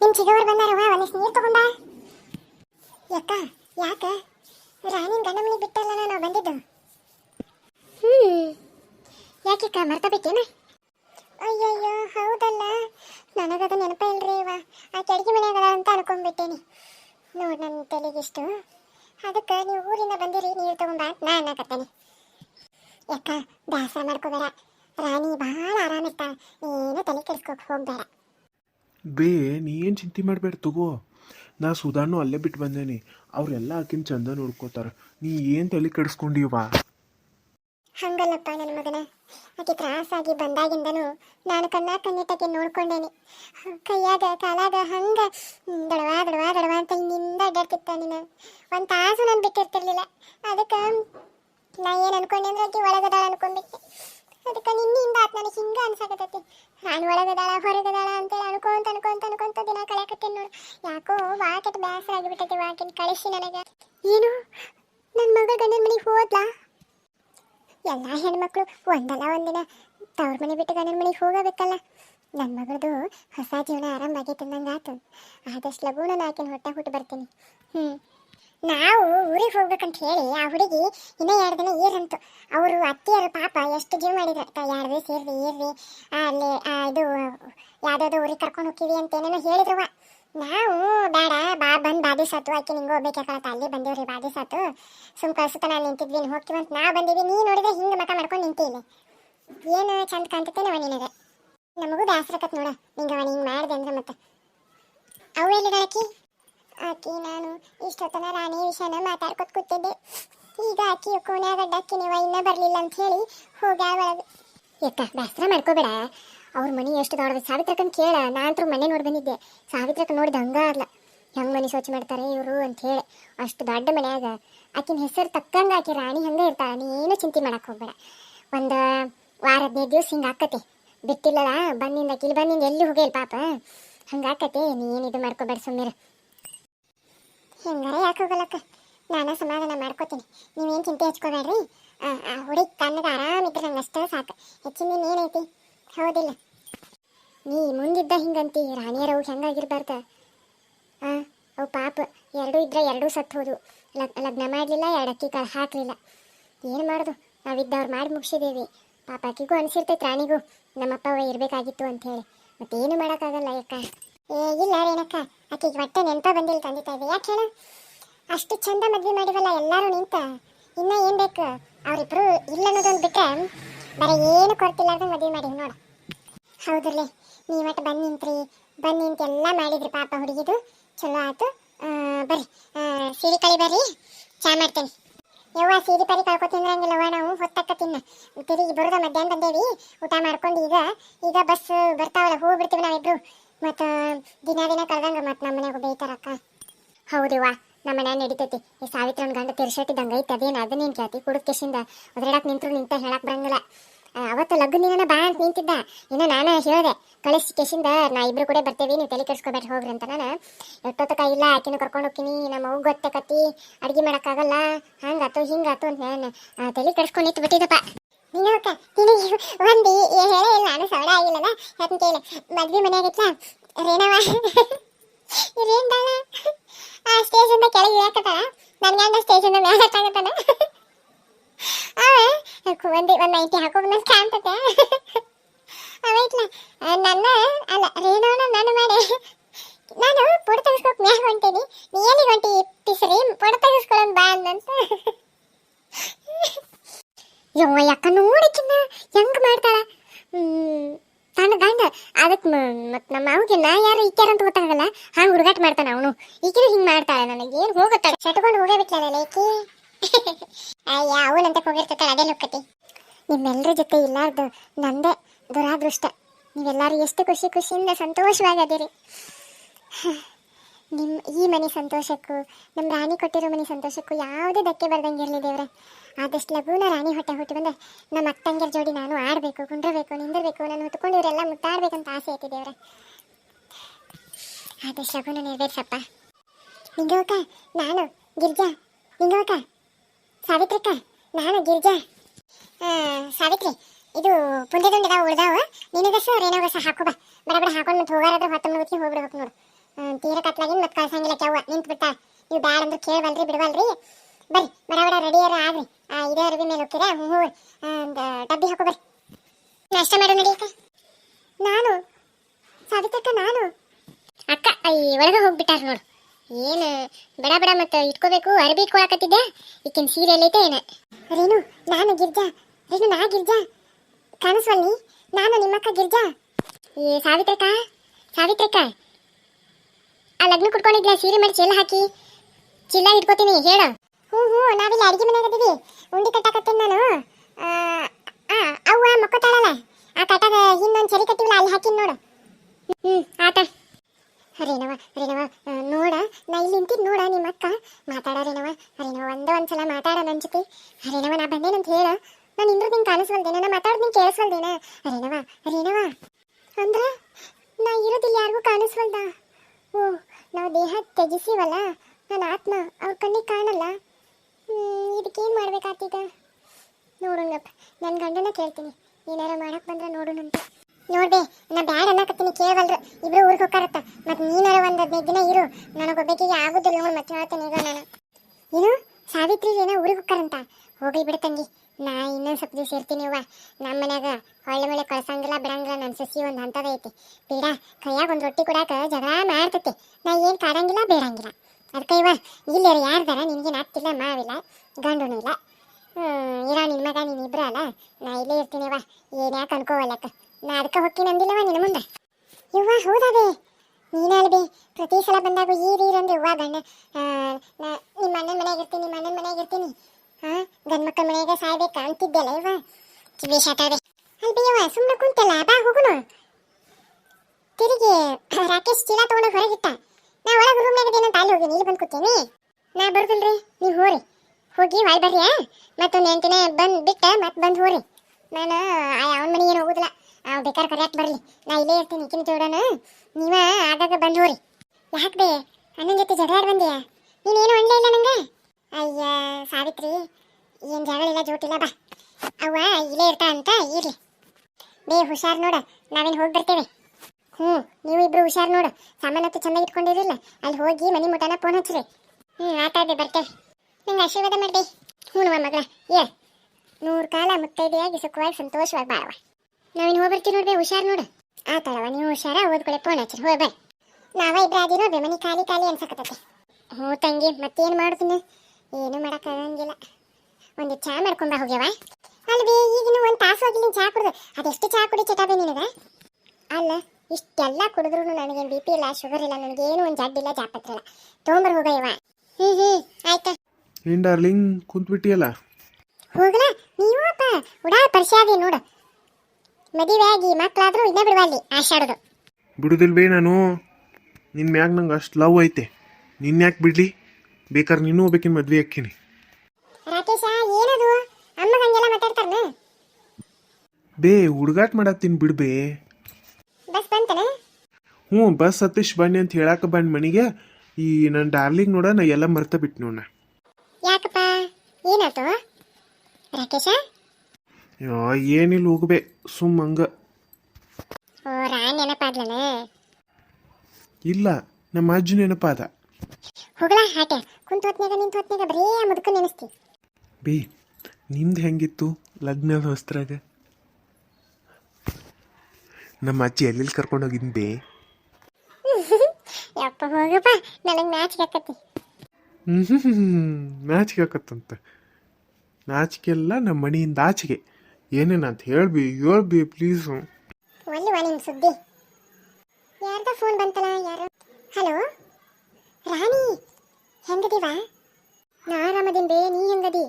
ನಿಮ್ ಚಿಗವರು ಬಂದಾರವ ಒಂದಿಷ್ಟು ನೀರು ತಗೊಂಡ ಯಾಕ? ಯಾಕ ರಾಣಿನ ಗಂಡ ಮನೆಗೆ ಬಿಟ್ಟಲ್ಲ ನಾವು ಬಂದಿದ್ದು. ಹ್ಮ್. ಯಾಕೆಕ್ಕ ಮರ್ತ ಬಿಟ್ಟೇನ? ಅಯ್ಯಯ್ಯೋ, ಹೌದಲ್ಲ. ನನಗದ ನೆನಪೇ ಇಲ್ರಿ ಇವ ಆ ಕೆಳಗೆ ಮನ್ಯಾಗ ಅದ ಅಂತ ಅನ್ಕೊಂಡ್ಬಿಟ್ಟೇನಿ ನೋಡಿ ನನ್ನ ತಲೆಗಿಷ್ಟು ಅದಕ್ಕೆ ನೀವು ಊರಿಂದ ಬಂದಿರಿ, ನೀರು ತಗೊಂಬ ಅಂತ ನಾ ಅನ್ನಕತ್ತೇನೆ. ಯಾಕ ದಾಸ ಮಾಡ್ಕೋಬೇಡ. ರಾಣಿ ಭಾಳ ಆರಾಮಿರ್ತಾಳ. ನೀನು ತಲೆ ಕೆಡಿಸ್ಕೋಕ್ ಹೋಗ್ಬೇಡ. ಬೇ, ನೀ ಏನು ಚಿಂತೆ ಮಾಡಬೇಡ, ತಗೋ. ನಾ ಸುಧಾನು ಅಲ್ಲೇ ಬಿಟ್ಟು ಬಂದೇನಿ. ಅವರೆಲ್ಲ ಆಕಿನ ಚಂದ ನೋಡ್ಕೋತಾರ. ನೀ ಏನು ತಲೆ ಕೆಡಿಸ್ಕೊಂಡಿವಾ? ಹಂಗಲ್ಲಪ್ಪ ನನ್ನ ಮಗನ. ಆಕೆ ತ್ರಾಸಾಗಿ ಬಂದಾಗಿಂದನು ನಾನು ಕಣ್ಣ ಕಣ್ಣಿಟ್ಟಕ್ಕೆ ನೋಡ್ಕೊಂಡೇನಿ. ಕೈಯಾಗ, ಕಾಲಾಗ ಹಂಗ ದಡವಾ ದಡವಾ ದಡವಾ ಅಂತ ಹಿಂದಿಂದ ಅಡ್ಡಾಡ್ತಿತ್ತ ನೀನು. ಒಂದು ತಾಸು ನಾನು ಬಿಟ್ಟಿರ್ತಿರ್ಲಿಲ್ಲ. ಅದಕ್ಕೆ ನಾ ಏನು ಅನ್ಕೊಂಡೆ ಅಂದ್ರೆ ಆಕೆ ಒಳಗದಾಳ ಅನ್ಕೊಂಡ್ಬಿಟ್ಟೆ ಅದಕ್ಕೆ ನಿನ್ನಿಂದ ಆತ್ ನನಗೆ ಹಿಂಗ ಅನ್ಸಾಕತ್ತೈತಿ ನಾನು ಒಳಗದಾಳ, ಹೊರಗದಾಳ ಅಂತೇಳಿ ಅನ್ಕೊಂತ ಅನ್ಕೊಂತ ಅನ್ಕೊಂತ ದಿನ ಕಳೆಯಕತ್ತೇನೆ ನೋಡು. ಯಾಕೋ ವಾಕೆಟ್ ಬೇಸರ ಆಗಿಬಿಟ್ಟೈತಿ ಆಕಿನ ಕಳಿಸಿ ನನಗೆ. ಏನು? ನನ್ನ ಮಗ ಗಂಡನ ಮನೆಗೆ ಹೋದ್ಲಾ? ಎಲ್ಲ ಹೆಣ್ಮಕ್ಳು ಒಂದಲ್ಲ ಒಂದಿನ ತವ್ರ ಮನೆ ಬಿಟ್ಟು ಗಂಡನ ಮನೆಗೆ ಹೋಗಬೇಕಲ್ಲ. ನನ್ನ ಮಗಳದು ಹೊಸ ಜೀವನ ಆರಂಭಾಗೈತೆ ನಂಗೆ ಆತು ಆದಷ್ಟು ಲಘು ನಾನು ಆಕಿನ ಹೊಟ್ಟೆ ಹುಟ್ಟು ಬರ್ತೀನಿ. ಹ್ಞೂ ನಾವು ಊರಿಗೆ ಹೋಗ್ಬೇಕಂತ ಹೇಳಿ ಆ ಹುಡುಗಿ ಇನ್ನೂ ಎರಡು ದಿನ ಏರಂತು. ಅವರು ಅತ್ತಿಯರು ಪಾಪ ಎಷ್ಟು ಜೀವ ಮಾಡಿದ್ರು. ಎರಡು ದಿವಸ ಇರ್ರಿ ಆ, ಅಲ್ಲಿ ಇದು ಯಾವುದಾದ್ರು ಊರಿಗೆ ಕರ್ಕೊಂಡು ಹೋಗ್ತೀವಿ ಅಂತ ಏನೇನೋ ಹೇಳಿದ್ರವ ನಾವು ಬೇಡ ಬಾ ಬಂದು ಬಾದಿಸಾತು ಆಕೆ ನಿಂಗೆ ಹೋಗ್ಬೇಕಾಗತ್ತ ಅಲ್ಲಿ ಬಂದೇವ್ರಿ ಬಾದಿಸಾತು ಸುಮ್ ಕಳ್ಸುತ್ತ ನಾನು ನಿಂತಿದ್ವಿ ನೀನು ಹೋಗ್ತೀವಿ ಅಂತ ನಾ ಬಂದೀವಿ ನೀ ನೋಡಿದ್ರೆ ಹಿಂಗೆ ಮಕ ಮಾಡ್ಕೊಂಡು ನಿಂತಿಲ್ಲ ಏನು ಚಂದ ಕಾಣ್ತೈತೆ ನಾವು ನಿನಗೆ. ನಮಗೂ ಬೇಸರಕತ್ ನೋಡ. ನಿಂಗೆ ಅವನು ಹಿಂಗೆ ಮಾಡಿದೆ ಅಂದ್ರೆ ಮತ್ತೆ. ಅವು ಎಲ್ಲಿಗಳಾಕಿ ಆಕಿ, ನಾನು ಇಷ್ಟೊತ್ತನ ರಾಣಿ ವಿಷಯನ ಮಾತಾಡ್ಕೊತ ಕೂತಿದ್ದೆ. ಈಗ ಆಕಿ ಕೋನ್ಯಾಗ ಅಡ್ಡಾಕಿ ನೀವ ಇನ್ನ ಬರಲಿಲ್ಲ ಅಂತ ಹೇಳಿ ಹೋಗ್ಯಾಳ ಒಳಗೆ ಯಾಕ ಬೇಸರ ಮಾಡ್ಕೋಬೇಡ. ಅವ್ರ ಮನೆ ಎಷ್ಟು ದೊಡ್ಡದು. ಸಾವಿತ್ರಕ್ಕನ್ ಕೇಳ. ನಾ ಅಂತೂ ಮನೆ ನೋಡಿ ಬಂದಿದ್ದೆ. ಸಾವಿತ್ರಕ್ಕ ನೋಡಿದ ಹಂಗ ಅಲ್ಲ ಹೆಂಗ್ ಮನೆ ಸ್ವಚ್ಛ ಮಾಡ್ತಾರೆ ಇವರು ಅಂತ ಹೇಳಿ. ಅಷ್ಟು ದೊಡ್ಡ ಮನ್ಯಾಗ ಆಕಿನ ಹೆಸರು ತಕ್ಕಂಗ ಆಕಿ ರಾಣಿ ಹಂಗೆ ಇರ್ತಾಳ. ನೀ ಏನು ಚಿಂತೆ ಮಾಡಕ್ ಹೋಗ್ಬೇಡ. ಒಂದು ವಾರ ಹದಿನೈದು ದಿವ್ಸ ಹಿಂಗೆ ಆಕತಿ. ಬಿಟ್ಟಿಲ್ಲಲ್ಲ ಬಂದಿಂದ ಇಲ್ಲಿ ಬಂದಿಂದ ಎಲ್ಲಿ ಹೋಗಿಲ್ಲ ಪಾಪ? ಹಂಗಾಕತಿ ನೀನು ಇದು ಮಾಡ್ಕೋಬೇಡ ಸುಮ್ಮನೆ ಹೆಂಗಾರ ಯಾಕೆ ನಾನು ಸಮಾಧಾನ ಮಾಡ್ಕೋತೀನಿ. ನೀವೇನು ಚಿಂತೆ ಹಚ್ಕೋಬೇಡ್ರಿ. ಆ ಹುಡುಗಿ ಕಣ್ಣಗೆ ಆರಾಮಿದ್ರೆ ನಂಗೆ ಅಷ್ಟೇ ಸಾಕು. ಹೆಚ್ಚಿನ ಏನೈತಿ? ಹೌದಿಲ್ಲ. ನೀ ಮುಂದಿದ್ದ ಹಿಂಗಂತಿ ರಾಣಿಯರವು ಹೆಂಗಾಗಿರ್ಬಾರ್ದ? ಹಾಂ ಅವು ಪಾಪ ಎರಡೂ ಇದ್ರೆ ಎರಡೂ ಸತ್ತು ಹೋದು ಲಗ್, ಲಗ್ನ ಮಾಡಲಿಲ್ಲ, ಎರಡು ಅಕ್ಕಿ ಕಾಳು ಹಾಕಲಿಲ್ಲ. ಏನು ಮಾಡೋದು? ನಾವಿದ್ದವ್ರು ಮಾಡಿ ಮುಗಿಸಿದ್ದೀವಿ ಪಾಪ ಅಕ್ಕಿಗೂ ಅನಿಸಿರ್ತೈತೆ ರಾಣಿಗೂ. ನಮ್ಮಪ್ಪ ಅವ ಇರಬೇಕಾಗಿತ್ತು ಅಂತ ಹೇಳಿ ಮತ್ತೇನು ಮಾಡೋಕ್ಕಾಗಲ್ಲ ಯಾಕ ಇಲ್ಲ ರೇಣಕ್ಕ ಆಕೆಗೆ ಹೊಟ್ಟೆ ನೆನಪ ಬಂದಿಲ್ಲ ತಂದೆ ತಾಯಿ. ಯಾಕೆ ಹೇಳು? ಅಷ್ಟು ಚಂದ ಮದ್ವೆ ಮಾಡಿವಲ್ಲ ಎಲ್ಲರೂ ನಿಂತ. ಇನ್ನ ಏನ್ ಬೇಕು? ಅವ್ರಿಬ್ರು ಇಲ್ಲ ಅನ್ನೋದೊಂದು ಬಿಟ್ರೆ ಬರೀ ಏನು ಕೊಡ್ತಿಲ್ಲಾರ್ದಂಗೆ ಮದ್ವೆ ಮಾಡಿ ನೋಡ. ಹೌದ್ರಲ್ಲೇ ಒಟ್ಟು ಬಂದು ನಿಂತ್ರಿ. ಬಂದು ನಿಂತ ಎಲ್ಲ ಮಾಡಿದ್ರಿ ಪಾಪ ಹುಡುಗಿದು. ಚಲೋ ಆಯ್ತು ಬರ್ರಿ. ಸೀರೆ ಕಳಿ ಬರ್ರಿ. ಚಾ ಮಾಡ್ತೇನೆ. ಯವ್ವ, ಸೀರೆ ಪರಿ ಕಳ್ಕೊ ತಿನ್ನಂಗಿಲ್ಲವ ನಾವು. ಹೊತ್ತಕ್ಕ ತಿನ್ನ. ತಿರುಗಿ ಬರೋದ ಮಧ್ಯಾಹ್ನ ಬಂದೇವಿ. ಊಟ ಮಾಡ್ಕೊಂಡು ಈಗ ಈಗ ಬಸ್ ಬರ್ತಾವಲ್ಲ ಹೋಗಿ ಬಿಡ್ತೀವಿ ನಾವಿಬ್ರು. ಮತ್ತು ದಿನ ದಿನ ಕಳ್ದಂಗ ಮತ್ತು ನಮ್ಮ ಮನೆಗೆ ಬೈತಾರಕ್ಕ ಹೌದಿವ್ವ ನಮ್ಮ ಮನೆ ನಡೀತೈತಿ. ಈ ಸಾವಿತ್ರನ ಗಂಡ ತಿರ್ಸಟ್ಟಿದಂಗೆ ಐತೆ, ಅದೇನು ಅದನ್ನೇನು ಕೇಳ್ತಿ? ಕುಡುಕೆಶಿಂದ ಒದ್ರಾಡಕ್ಕೆ ನಿಂತರು ನಿಂತ ಹೇಳಕ್ ಬರಂಗಿಲ್ಲ. ಅವತ್ತು ಲಗ್ನ ಬಾ ಅಂತ ನಿಂತಿದ್ದ. ಇನ್ನು ನಾನು ಹೇಳಿದೆ, ಕಳಿಸಿ ಕೇಶಿಂದ, ನಾ ಇಬ್ರು ಕೂಡ ಬರ್ತೇವೆ, ನೀವು ತಲೆ ಕೆಡಿಸ್ಕೊಬೇಡ್ರಿ, ಹೋಗ್ರಿ ಅಂತ ನಾನು. ಎಷ್ಟೊತ್ತಕ ಇಲ್ಲ, ಆಕಿನ ಕರ್ಕೊಂಡು ಹೋಗ್ತೀನಿ, ನಮ್ಮ ಅವು ಗೊತ್ತಕತಿ ಅಡುಗೆ ಮಾಡೋಕ್ಕಾಗಲ್ಲ ಹಂಗಾತು, ಹಿಂಗಾತು ಅಂತ ನಾನು ತಲೆ ಕೆಡಿಸ್ಕೊಂಡು ನಿಂತು ಬಿಟ್ಟಿದ್ದಪ್ಪ ನೀನೋಕ ನಿನಗೆ ಒಂದು ಹೇಳೇ ಇಲ್ಲ ನಾನು ಸವಡ ಆಗಿಲ್ಲಲ್ಲ ಯಾಕೆ ಕೇಳಿ? ಮದ್ವೆ ಮನೆಯಾಗಿತ್ಲ ರೇಣವ? ರೇಣದಾಳ ಆ ಸ್ಟೇಜಿಂದ ಕೆಳಗೆ ಇಳಕತ್ತಾಳ ನನ್ಗೆ ಗಂಡ ಸ್ಟೇಜಿಂದ ಮೇಲೆ ಹತ್ತಾಗತ್ತಾನ ಅವ, ಒಂದು ಒಂದು ಐಟಿ ನನ್ನ ಕಾಣ್ತತೆ. ಅವೈತ್ಲ ನನ್ನ, ಅಲ್ಲ, ರೇಣವನ ನಾನು ಮಾಡಿ ನಾನು ಪೊಡ ತೆಗೆಸ್ಕೊಕ್ ಮ್ಯಾಗ ಹೊಂಟೇನಿ. ನೀ ಎಲ್ಲಿಗೆ ಹೊಂಟಿ? ಪಿಸ್ರಿ, ಪೊಡ ತೆಗೆಸ್ಕೊಳ್ಳೋಣ ಬಾ ಅಂದಂತ ಯವ್ವ, ಯಾಕ ನೋಡಿ ನೋಡಿಕಿನ್ನ? ಹೆಂಗ್ ಮಾಡ್ತಾಳ? ತನ್ನ ಗಂಡ ಅದಕ್ಕೆ ಮತ್ ನಮ್ಮ ಅವ್ಗೆ ನಾ ಯಾರು ಈಕ್ಯಾರ ಅಂತ ಗೊತ್ತಾಗಲ್ಲ. ಹಂಗ್ ಹುಡುಗಾಟ ಮಾಡ್ತಾನ ಅವನು. ಈಕಿನ ಹಿಂಗ್ ಮಾಡ್ತಾಳೆ ನನಗೆ. ಏನು ಹೋಗುತ್ತಾಳೆ ಸಟ್ಕೊಂಡು ಹೋಗಬೇಕಲ್ಲ ಈಕಿ ಅಯ್ಯ ಅವನಂತ ಹೋಗಿರ್ತಾಳೆ ಅದೇ ಲುಕ್ಕತಿ ನಿಮ್ಮೆಲ್ಲರ ಜೊತೆ ಇಲ್ಲಾರ್ದು ನಂದೇ ದುರಾದೃಷ್ಟ. ನೀವೆಲ್ಲರೂ ಎಷ್ಟು ಖುಷಿ ಖುಷಿಯಿಂದ ಸಂತೋಷವಾಗಿದ್ದೀರಿ ನಿಮ್ಮ ಈ ಮನೆ ಸಂತೋಷಕ್ಕೂ ನಮ್ಮ ರಾಣಿ ಕೊಟ್ಟಿರೋ ಮನೆ ಸಂತೋಷಕ್ಕೂ ಯಾವುದೇ ಧಕ್ಕೆ ಬರ್ದಂಗೆ ಇರಲಿ ದೇವ್ರೆ. ಆದಷ್ಟು ಲಘುನ ರಾಣಿ ಹೊಟ್ಟೆ ಹುಟ್ಟು ಬಂದೆ ನಮ್ಮ ಅಕ್ಕಂಗಿರ ಜೋಡಿ ನಾನು ಆಡಬೇಕು ಕುಂಡ್ರಬೇಕು ನಿಂದಿರಬೇಕು ನಾನು ಹೊತ್ಕೊಂಡು ಇವರೆಲ್ಲ ಮುಟ್ಟಾಡ್ಬೇಕಂತ ಆಸೆ ಐತಿ ದೇವ್ರೆ. ಆದಷ್ಟು ಲಘುನ ನೆರವೇರ್ಸಪ್ಪ. ನಿಂಗವಕ, ನಾನು, ಗಿರ್ಜಾ. ನಿಂಗವಕ ಸಾವಿತ್ರಿಕ ನಾನು, ಗಿರ್ಜಾ. ಸಾವಿತ್ರಿ, ಇದು ಪುಂಜದೊಂದಿಗೆ ಉಳ್ದಾವ ನಿನಗಸ ರೇಣಗಸ ಹಾಕು, ಬಾ. ಬಡ ಬಡ ಹಾಕೊಂಡು ಮತ್ತೆ ಹೋಗಾರಾದ್ರೆ ಹೊತ್ತ ಮುಗಿಸಿ ಹೋಗ್ಬಿಡ್ಬೇಕು ನೋಡು. ತೀರ ಕತ್ಲಾಗಿನ್ ಮತ್ತೆ ಕಳ್ಸಂಗಿಲ್ಲ ಕೆವ್ವ. ನಿಂತು ಬಿಟ್ಟ. ನೀವು ಬ್ಯಾಡ ಅಂದ್ರೆ ಕೇಳಬಲ್ರಿ ಬಿಡವಲ್ರಿ. ಬರ್ರಿ, ಬಡ ಅರ ಆಗ್ರಿ ಆ, ಇದೇ ಅರವಿ ಮೇಲೆ ಹೋಗ್ತೀರಾ? ಹ್ಞೂ ಹ್ಞೂ ಡಬ್ಬಿ ಹಾಕೋ ಬರ್ರಿ. ನಾಷ್ಟ ಮಾಡು ನಡೀಕ ನಾನು? ಸಾವಿತ್ರಕ್ಕ ನಾನು? ಅಕ್ಕ ಈ ಒಳಗೆ ಹೋಗ್ಬಿಟ್ಟಾರ ನೋಡು. ಏನು, ಬಡ ಬಡ ಮತ್ತೆ ಇಟ್ಕೋಬೇಕು? ಅರಬಿ ಇಟ್ಕೊಳಕತ್ತಿದ್ದೆ ಈಕಿನ ಸೀರಿಯಲ್ ಐತೆ ಏನ? ರೇನು ನಾನು ಗಿರ್ಜಾ. ರೇನು ನಾ ಗಿರ್ಜಾ. ಕಾಣಿಸ್ವಲ್ಲಿ ನಾನು ನಿಮ್ಮಕ್ಕ ಗಿರ್ಜಾ. ಏ, ಸಾವಿತ್ರಕ್ಕ? ಸಾವಿತ್ರಕ್ಕ? ಆ ಲಗ್ನ ಕುಟ್ಕೊಂಡಿದ್ಲ ಸೀರೆ ಮಾಡಿ ಚೆಲ್ಲ ಹಾಕಿ. ಚಿಲ್ಲ ಇಟ್ಕೋತೀನಿ, ಹೇಳ. ಹ್ಞೂ ಹ್ಞೂ, ನಾವಿಲ್ಲಿ ಅಡಿಗೆ ಮನೆಯಾಗ ಅದೀವಿ. ಉಂಡಿ ಕಟ್ಟಾಕತ್ತೀನಿ ನಾನು. ಅವ್ವ ಮಕ್ಕೋತಾಳಲ್ಲ. ಆ ಕಟ್ಟಾಗ ಹಿಂದೊಂದು ಸರಿ ಕಟ್ಟಿವಲ್ಲ ಅಲ್ಲಿ ಹಾಕಿನ ನೋಡು. ಹ್ಞೂ ಆತ. ರೇನವ ರೇನವ ನೋಡ, ನಾ ಇಲ್ಲಿ ನಿಂತಿದ್ದು ನೋಡ ನಿಮ್ಮ ಅಕ್ಕ. ಮಾತಾಡ ರೀನವ ರೇನವ ಒಂದೇ ಒಂದ್ಸಲ ಮಾತಾಡ ನನ್ನ ಜೊತೆ. ರೇನವ ನಾ ಬಂದೇನಂತ ಹೇಳ. ನಾನು ಇಂದ್ರ ನಿಂಗೆ ಕಾಣಿಸ್ವಲ್ದೇನ, ನಾ ಮಾತಾಡೋದು ನಿಂಗೆ ಕೇಳಿಸ್ವಲ್ದೇನ. ರೇನವ ರೇನವ ಅಂದ್ರ, ನಾ ಇರೋದಿಲ್ಲ ಯಾರಿಗೂ ಕಾಣಿಸ್ವಲ್ದ? ಓ ನಾವು ದೇಹ ತ್ಯಜಿಸಿವಲ್ಲ, ನನ್ನ ಆತ್ಮ ಅವ್ರ ಕಣ್ಣಿಗೆ ಕಾಣಲ್ಲ. ಇದಕ್ಕೇನು ಮಾಡ್ಬೇಕಾತೀಗ ನೋಡೋಣಪ್ಪ ನನ್ನ ಗಂಡನ ಕೇಳ್ತೀನಿ. ಏನಾರ ಮಾಡಕ್ಕೆ ಬಂದ್ರೆ ನೋಡೋಣಂತ ನೋಡ್ಬೆ ನಾ ಬ್ಯಾಡ ಅನ್ನಕತ್ತೀನಿ ಕೇಳವಲ್ರು ಇಬ್ರು ಊರಿಗೆ ಹೋಗ್ತಾರತ್ತ ಮತ್ತೆ ನೀನಾರ ಒಂದ್ ಹದಿನೈದು ದಿನ ಇರು ನನಗೊಬ್ಬಕಿಗೆ ಆಗುದಿಲ್ಲ ನೋಡಿ ಮತ್ತೆ ಹೇಳ್ತೇನೆ ಈಗ ನಾನು ಏನು ಸಾವಿತ್ರಿ ಏನೋ ಊರಿಗೆ ಹೋಗ್ತಾರಂತ ಹೋಗ್ಲಿ ಬಿಡು ತಂಗಿ ನಾ ಇನ್ನೊಂದು ಸ್ವಲ್ಪ ದಿವಸ ಇರ್ತೀನಿ ಅವ್ವ ನಮ್ಮ ಮನ್ಯಾಗ ಹೊಳ್ಳೆ ಮಳೆ ಕಳ್ಸಂಗಿಲ್ಲ ಬಿಡಂಗಿಲ್ಲ ನನ್ನ ಸಸಿ ಒಂದು ಹಂತದ ಐತಿ ಬೇಡ ಕೈಯಾಗ ಒಂದು ರೊಟ್ಟಿ ಕೊಡಾಕ ಜಗಳ ಮಾಡ್ತತಿ. ನಾ ಏನು ಕಾಡಂಗಿಲ್ಲ, ಬೇಡಂಗಿಲ್ಲ. ಅದಕ್ಕೆ ಇವ, ಇಲ್ಲರ ಯಾರ್ದಾರ ನಿನಗೆ ನಾತ್ತಿಲ್ಲ ಮಾವಿಲ್ಲ ಗಂಡುನೂ ಇಲ್ಲ. ಇರೋ ನಿನ್ನ ಮಗ, ನೀನು ಇಬ್ರು ಅಲ್ಲ? ನಾ ಇಲ್ಲೇ ಏನ್ ಯಾಕೆ ಅನ್ಕೋವಲ್ಲಕ್ಕ? ನಾ ಅದಕ್ಕೆ ಹೊಕ್ಕಿ ನಂದಿಲ್ಲವ ನಿನ್ನ ಮುಂದೆ. ಇವ್ವ ಹೌದಾಬೇ ನೀನೇ ಪ್ರತಿ ಸಲ ಬಂದಾಗ ಈರ್ ಅಂದ್ರೆ ಇವ್ವ ಗಂಡ ನಿಮ್ಮ ಅಣ್ಣನ ಮನೆಯಾಗ ಇರ್ತೀನಿ ನಿಮ್ಮ ಅಣ್ಣನ ಮನೆಯಾಗ ಇರ್ತೀನಿ. ಹಾ, ಗಂಡ್ ಮಕ್ಕಳ ಮನೆಯಾಗ ಸಾಯ್ಬೇಕು ಅಂತಿದ್ದೆಲ್ಲ ಇವ? ಶಾಟಾದೆ ಅಲ್ಬಿ ಇವ ಸುಮ್ಮನೆ ಕುಂತಲ್ಲ ಬಾ ಹೋಗುನು. ತಿರುಗಿ, ರಾಕೇಶ್ ಚೀಲ ತಗೊಂಡು ಹೊರಗಿಟ್ಟ. ನಾ ಒಳಗೆ ರೂಮ್ನಾಗ ಏನಂತ ಅಲ್ಲಿ ಹೋಗಿ ಇಲ್ಲಿ ಬಂದು ಕೂತೇನಿ. ನಾ ಬರ್ದಿಲ್ರಿ, ನೀವು ಹೋರಿ. ಹೋಗಿ ಹೊಳ್ ಬರ್ರಿ ಮತ್ತೊಂದು ಎಂಟಿನ ಬಂದು ಬಿಟ್ಟ ಮತ್ತೆ ಬಂದು ಹೋರಿ. ನಾನು ಅವನ ಮನೆಗೆ ಏನು ಹೋಗುದಿಲ್ಲ. ಅವ್ ಬೇಕಾದ್ರೆ ಕರೆಯಾಕ್ ಬರ್ಲಿ. ನಾ ಇಲ್ಲೇ ಇರ್ತೀನಿ ಕಿನ್ ಜೋಡನ. ನೀವ ಆಗಾಗ ಬಂದು ಹೋರಿ. ಯಾಕೆ ಬೇ? ಅಣ್ಣನ ಜೊತೆ ಜಗಳ ಬಂದಿಯಾ? ನೀನೇನು ಅನ್ಲೇ ಇಲ್ಲ ನಂಗೆ? ಅಯ್ಯ, ಸಾವಿತ್ರಿ, ಏನು ಜಗಳ ಇಲ್ಲ ಜೋಟಿಲ್ಲ ಬಾ. ಅವ್ವ ಇಲ್ಲೇ ಇರ್ತಾ ಅಂತ ಇರ್ಲಿ. ಬೇ, ಹುಷಾರ್ ನೋಡ, ನಾವೇನು ಹೋಗಿ ಬರ್ತೇವೆ. ಹ್ಞೂ ನೀವು ಇಬ್ರು ಹುಷಾರ್ ನೋಡು. ಸಾಮಾನತ್ತು ಚಂದ ಇಟ್ಕೊಂಡಿರಲಿಲ್ಲ. ಅಲ್ಲಿ ಹೋಗಿ ಮನೆ ಮುಟಾನ ಫೋನ್ ಹಚ್ಚಿರಿ. ಹ್ಞೂ ಆತಾದೆ ಬರ್ತೆ. ನಂಗೆ ಆಶೀರ್ವಾದ ಮಾಡಿ ಹ್ಞೂ ಮಗಳ, ಏ. ನೂರು ಕಾಲ ಮುತ್ತೈದೆಯಾಗಿ ಸುಖವಾಗಿ ಸಂತೋಷವಾಗಿ ಬಾಳವ ನಾವಿನ್ನು ಹೋಗಿ ಬರ್ತೀವಿ ನೋಡ್ಬೇ, ಹುಷಾರ್ ನೋಡು. ಆತಾಳವ ನೀವು ಹುಷಾರ? ಓದ್ಕೊಳ್ಳೆ ಫೋನ್ ಹಚ್ಚಿರಿ, ಹೋಗಿ ಬರ್ರಿ. ನಾವ ಇಬ್ರು ಆದಿ ನೋಡ್ಬೆ, ಮನೆ ಖಾಲಿ ಖಾಲಿ ಅನ್ಸಕತ್ತೈತಿ. ಹ್ಞೂ, ತಂಗಿ, ಮತ್ತೇನು ಮಾಡ್ತೀನಿ ಏನು ಮಾಡೋಕ್ಕಾಗಂಗಿಲ್ಲ. ಒಂದು ಚಾ ಮಾಡ್ಕೊಂಬ ಹೋಗ್ಯವ ಅಲ್ವೇ ಈಗಿನ ಒಂದು ತಾಸು ಆಗಿಲ್ಲ ಚಾ ಕುಡ್ದು. ಅದೆಷ್ಟು ಚಾ ಕುಡಿ ಚಟಾಬೇ ನಿನಗೆ? ಅಲ್ಲ ಇಷ್ಟೆಲ್ಲ ಕುಡಿದ್ರು ನನಗೇನು ಬಿ ಪಿ ಇಲ್ಲ ಶುಗರ್ ಇಲ್ಲ ನನಗೇನು ಒಂದು ಜಡ್ಡಿಲ್ಲ ಜಾಪತ್ರ ಇಲ್ಲ. ತೊಗೊಂಬರ್ ಹೋಗ ಇವ. ಹ್ಞೂ ಹ್ಞೂ ಆಯ್ತಾ. ಏನ್ ಡಾರ್ಲಿಂಗ್? ಕುಂತ್ಬಿಟ್ಟಿಯಲ್ಲ? ಹೋಗಲ? ನೀವು ಅಪ್ಪ ಉಡಾ ಪರಿಶಾದಿ ನೋಡು. ಮದುವೆ ಆಗಿ ಮಕ್ಕಳಾದ್ರೂ ಇನ್ನ ಬಿಡುವಲ್ಲಿ ಆಶಾಡೋದು ಬಿಡುದಿಲ್ವೇ ನಾನು? ನಿನ್ನ ಮ್ಯಾಗ ನಂಗೆ ಅಷ್ಟು ಲವ್ ಐತೆ. ನಿನ್ನ ಯಾಕೆ ಬಿಡ್ಲಿ? ಬೇಕಾದ್ರೆ ನೀನು ಹೋಗ್ಬೇಕಿನ ಮದ್ವೆ ಹಾಕಿನಿ ರಾಕೇಶ ಏನದು? ಅಮ್ಮ ಹಂಗೆಲ್ಲ ಮಾತಾಡ್ತಾರನ. ಬೇ ಹುಡುಗಾಟ ಮಾಡತ್ತೀನಿ ಬಿಡ್ಬೇ ಹ್ಞೂ ಬಸ್ ಸತೀಶ್ ಬನ್ನಿ ಅಂತ ಹೇಳಕ್ಕೆ ಬಂದ್ ಮನೆಗೆ. ಈ ನನ್ನ ಡಾರ್ಲಿಂಗ್ ನೋಡ ನಾ ಎಲ್ಲ ಮರ್ತ ಬಿಟ್ಟು ನೋಡ ಯಾಕಪ್ಪ? ಏನಾಯ್ತು? ರಾಕೇಶ? ಏನಿಲ್ಲ ಹೋಗ್ಬೇ. ಸುಮ್ ಹಂಗ. ಓ ರಾಣಿ ನೆನಪಾದ್ಲನ? ಇಲ್ಲ ನಮ್ಮ ಅಜ್ಜಿ ನೆನಪಾದ. ಹೋಗಲ ಹಾಟೆ ಕುಂತ ಹೊತ್ನ್ಯಾಗ ನಿಂತ ಹೊತ್ನ್ಯಾಗ ಬರೀ ಮುದುಕ ನೆನೆಸ್ತಿ. ಬೇ ನಿಮ್ದು ಹೆಂಗಿತ್ತು ಲಗ್ನದ ಹೊಸ್ತ್ರಾಗ ನಮ್ಮ ಅಜ್ಜಿ ಎಲ್ಲೆಲ್ಲಿ ಕರ್ಕೊಂಡೋಗಿದ್ದೆ ಹೋಗಪ್ಪ ನನಗೆ ನಾಚಿಕೆ ಆಕತಿ ಮ್ಯಾಚ್ ನಾಚಿಕೆ ಆಕತ್ತಂತ. ನಾಚಿಕೆ ಎಲ್ಲ ನಮ್ಮ ಮನೆಯಿಂದ ಆಚೆಗೆ. ಏನೇನಂತ ಹೇಳ್ಬಿ ಹೇಳ್ಬಿ ಪ್ಲೀಸು ಒಲ್ಲಿವ ನಿಮ್ ಸುದ್ದಿ. ಯಾರ್ದ ಫೋನ್ ಬಂತಲ್ಲ ಯಾರು ಹಲೋ ರಾಣಿ ಹೆಂಗದಿವ? ನಾ ಆರಾಮದಿನ್ ಬೇ ನೀ ಹೆಂಗದಿ?